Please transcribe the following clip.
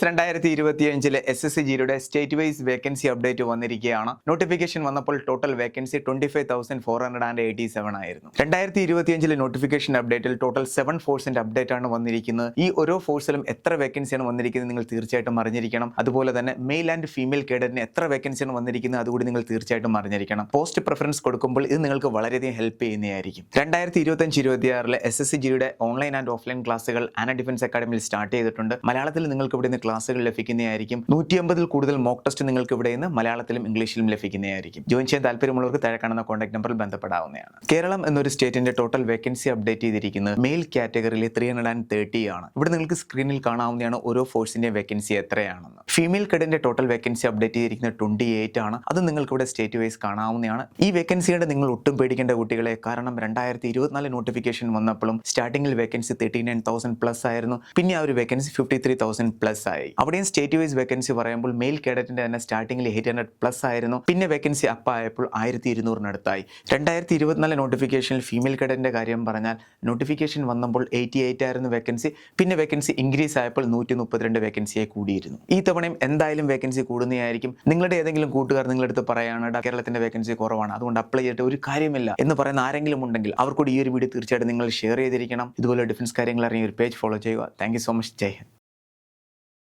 Friends രണ്ടായിരത്തി ഇരുപത്തിയഞ്ചിലെ S S C ജിയുടെ സ്റ്റേറ്റ് വൈസ് വേക്കൻസി അപ്ഡേറ്റ് വന്നിരിക്കുകയാണ്. നോട്ടിഫിക്കേഷൻ വന്നപ്പോൾ total vacancy twenty five thousand four hundred and eighty seven ആയിരുന്നു. രണ്ടായിരത്തി ഇരുപത്തി അഞ്ചിലെ നോട്ടിഫിക്കേഷൻ അപ്ഡേറ്റിൽ ടോട്ടൽ സെവൻ ഫോഴ്സിന്റെ അപ്ഡേറ്റ് ആണ് വന്നിരിക്കുന്നത്. ഈ ഓരോ ഫോഴ്സിലും എത്ര വേക്കൻസിയാണ് വന്നിരിക്കുന്നത് നിങ്ങൾ തീർച്ചയായിട്ടും അറിഞ്ഞിരിക്കണം. അതുപോലെ തന്നെ മെയിൽ ആൻഡ് ഫീമെയിൽ കേഡറ്റിന് എത്ര വേക്കൻസിയാണ് വന്നിരിക്കുന്നത് അതുകൂടി നിങ്ങൾ തീർച്ചയായിട്ടും അറിഞ്ഞിരിക്കണം. പോസ്റ്റ് പ്രിഫറൻസ് കൊടുക്കുമ്പോൾ ഇത് നിങ്ങൾക്ക് വളരെയധികം ഹെൽപ്പ് ചെയ്യുന്നതായിരിക്കും. രണ്ടായിരത്തി ഇരുപത്തഞ്ച് ഇരുപത്തിയാറിലെ എസ് എസ് സി ജിയുടെ ഓൺലൈൻ ആൻഡ് ഓഫ്ലൈൻ ക്ലാസ്സുകൾ ആന ഡിഫൻസ് അക്കാഡമിയിൽ സ്റ്റാർട്ട് ചെയ്തിട്ടുണ്ട്. മലയാളത്തിൽ നിങ്ങൾക്ക് ഇവിടെ നിന്ന് ക്ലാസ്സുകൾ ലഭിക്കുന്നതായിരിക്കും. നൂറ്റി അമ്പതിൽ കൂടുതൽ മോക്ക് ടെസ്റ്റ് നിങ്ങൾക്ക് ഇവിടെ നിന്ന് മലയാളത്തിലും ഇംഗ്ലീഷിലും ലഭിക്കുന്നതായിരിക്കും. ജോയിൻ ചെയ്യാൻ താല്പര്യമുള്ളവർക്ക് താഴെ കാണുന്ന കോൺടാക്ട് നമ്പറിൽ ബന്ധപ്പെടാവുന്നതാണ്. കേരളം എന്നൊരു സ്റ്റേറ്റിന്റെ ടോട്ടൽ വേക്കൻസി അപ്ഡേറ്റ് ചെയ്തിരിക്കുന്നത് മെയിൽ കാറ്റഗറിയിൽ ത്രീ ഹൺഡ്രഡ് ആൻഡ് തേർട്ടി ആണ്. ഇവിടെ നിങ്ങൾക്ക് സ്ക്രീനിൽ കാണാവുന്നതാണ് ഓരോ ഫോഴ്സിന്റെ വേക്കൻസി എത്രയാണെന്ന്. ഫീമെയിൽ കെഡിന്റെ ടോട്ടൽ വേക്കൻസി അപ്ഡേറ്റ് ചെയ്തിരിക്കുന്നത് ട്വന്റി എയ്റ്റ് ആണ്. അത് നിങ്ങൾക്ക് ഇവിടെ സ്റ്റേറ്റ് വൈസ് കാണാവുന്നതാണ്. ഈ വേക്കൻസിയുടെ നിങ്ങൾ ഒട്ടും പേടിക്കേണ്ട കുട്ടികളെ കാരണം രണ്ടായിരത്തി ഇരുപത്തിനാല് നോട്ടിഫിക്കേഷൻ വന്നപ്പോഴും സ്റ്റാർട്ടിംഗിൽ vacancy thirty nine thousand plus ആയിരുന്നു. പിന്നെ ആ ഒരു vacancy fifty three thousand plus ആയി. അവിടെയും സ്റ്റേറ്റ് വൈസ് വേക്കൻസി പറയുമ്പോൾ മെയിൽ കേഡറ്റിന്റെ തന്നെ സ്റ്റാർട്ടിംഗിൽ എയ്റ്റ് ഹൺഡ്രഡ് പ്ലസ് ആയിരുന്നു. പിന്നെ വേക്കൻസി അപ്പ് ആയപ്പോൾ ആയിരത്തി ഇരുന്നൂറിനടുത്തായി രണ്ടായിരത്തി ഇരുപത്തിനാല് നോട്ടിഫിക്കേഷനിൽ ഫീമെയിൽ കേഡറ്റിന്റെ കാര്യം പറഞ്ഞാൽ നോട്ടിഫിക്കേഷൻ വന്നപ്പോൾ എയ്റ്റി എയ്റ്റ് ആയിരുന്നു വേക്കൻസി പിന്നെ വേക്കൻസി ഇൻക്രീസ് ആയപ്പോൾ നൂറ്റി മുപ്പത്തിരണ്ട് വേക്കൻസിയായി കൂടിയിരുന്നു. ഈ തവണയും എന്തായാലും വേക്കൻസി കൂടുന്നതായിരിക്കും. നിങ്ങളുടെ ഏതെങ്കിലും കൂട്ടുകാർ നിങ്ങളുടെ അടുത്ത് പറയാണ് "ഡാ, കേരളത്തിന്റെ വേക്കൻസി കുറവാണ്. അതുകൊണ്ട് അപ്ലൈ ചെയ്തിട്ട് ഒരു കാര്യമില്ല. എന്ന് പറയുന്ന ആരെങ്കിലും ഉണ്ടെങ്കിൽ അവർക്കൂടി ഈ ഒരു വീഡിയോ തീർച്ചയായിട്ടും നിങ്ങൾ ഷെയർ ചെയ്തിരിക്കണം. ഇതുപോലെ ഡിഫൻസ് കാര്യങ്ങൾ അറിയാൻ ഒരു പേജ് ഫോളോ ചെയ്യുക. താങ്ക് സോ മച്ച് ജയ്